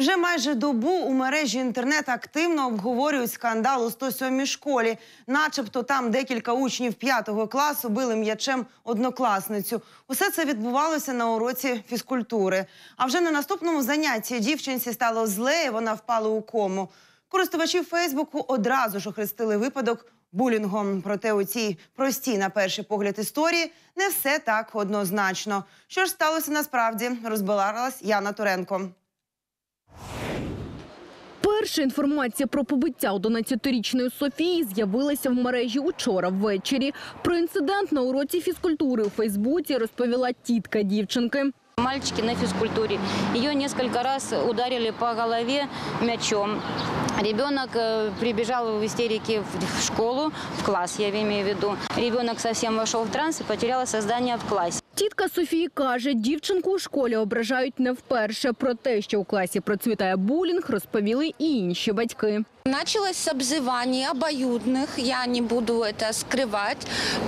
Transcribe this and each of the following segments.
Вже майже добу у мережі інтернет активно обговорюють скандал у 107-й школі. Начебто там декілька учнів 5 класу били м'ячем однокласницю. Усе це відбувалося на уроці фізкультури. А вже на наступному занятті дівчинці стало зле, і вона впала у кому. Користувачі Фейсбуку одразу ж охрестили випадок булінгом. Проте у цій простій, на перший погляд, історії не все так однозначно. Що ж сталося насправді, розбиралась Яна Туренко. Перша інформація про побиття 11-річної Софії з'явилася в мережі учора ввечері. Про інцидент на уроці фізкультури у Фейсбуці розповіла тітка дівчинки. Мальчики на физкультуре. Ее несколько раз ударили по голове мячом. Ребенок э, прибежал в истерике в школу, в класс, я имею в виду. Ребенок совсем вошел в транс и потерял создание в классе. Тітка Софії каже, дівчинку у школі ображають не вперше. Про те, що у класі процвітає булінг, розповіли і інші батьки. Началось с обзываний обоюдных, я не буду это скрывать.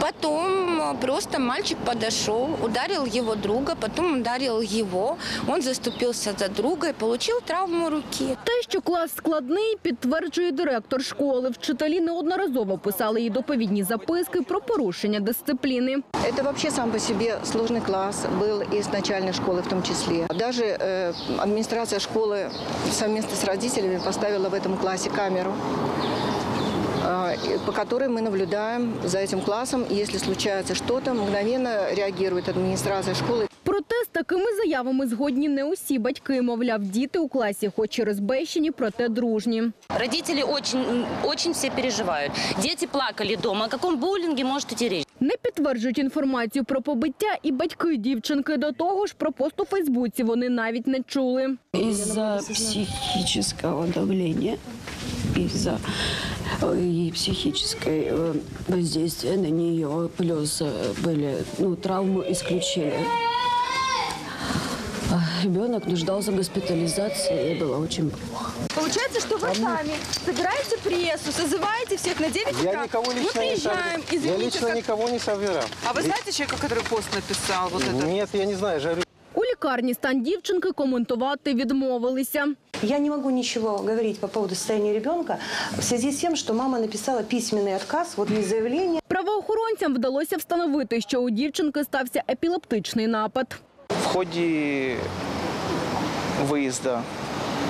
Потом э, просто мальчик подошел, ударил его друга, потом ударил его. Он заступился за друга и получил травму руки. Те, що клас складний, підтверджує директор школи. Вчителі неодноразово писали їй доповідні записки про порушення дисципліни. Это вообще сам по себе сложный класс был из начальной школы в том числе. Даже э, администрация школы совместно с родителями поставила в этом классе камеру, э, и- по которой мы наблюдаем за этим классом. И Если случается что-то, мгновенно реагирует администрация школы. Проте з такими заявами згодні не усі батьки. Мовляв, діти у класі хоч і розбещені, проте дружні. Родители очень, очень все переживают. Дети плакали дома. О каком буллинге может идти речь? Не підтверджують інформацію про побиття і батьки дівчинки. До того ж, про пост у Фейсбуці вони навіть не чули. Из-за психического давления, из-за э, и психической э, воздействия на нее, плюс э, были ну, травмы исключения. А, Ребенок нуждался в госпитализации, ей было очень плохо. Получается, что вы сами собираете прессу, созываете всех на 9 утра. Я никого Мы лично не приезжаем, собираю. Я извините, лично как- никого не собирал. А вы знаете человека, который пост написал? Вот это? Нет, я не знаю, жарю. У лікарні стан дівчинки коментувати відмовилися. Я не могу ничего говорить по поводу состояния ребенка в связи с тем, что мама написала письменный отказ, вот есть заявление. Правоохоронцям вдалося встановити, що у дівчинки стався епілептичний напад. В ходе выезда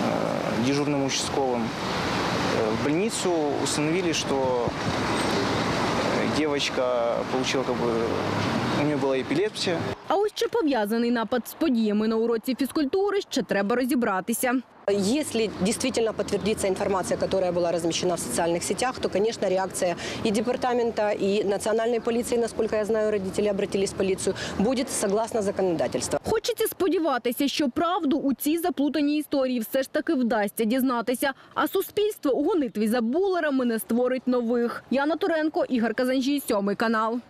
э, дежурным участковым э, в больницу установили, что э, девочка получила как бы у нее была эпилепсия. А ось чи пов'язаний напад з подіями на уроці фізкультури, ще треба розібратися. Если действительно подтвердится информация, которая была размещена в социальных сетях, то, конечно, реакция и департамента, и национальной полиции, насколько я знаю, родители обратились в полицию, будет согласно законодательству. Хочеться сподіватися, що правду у цій заплутаній історії все ж таки вдасться дізнатися. А суспільство у гонитві за булерами не створить нових. Яна Туренко, Ігор Казанжій, сьомий канал.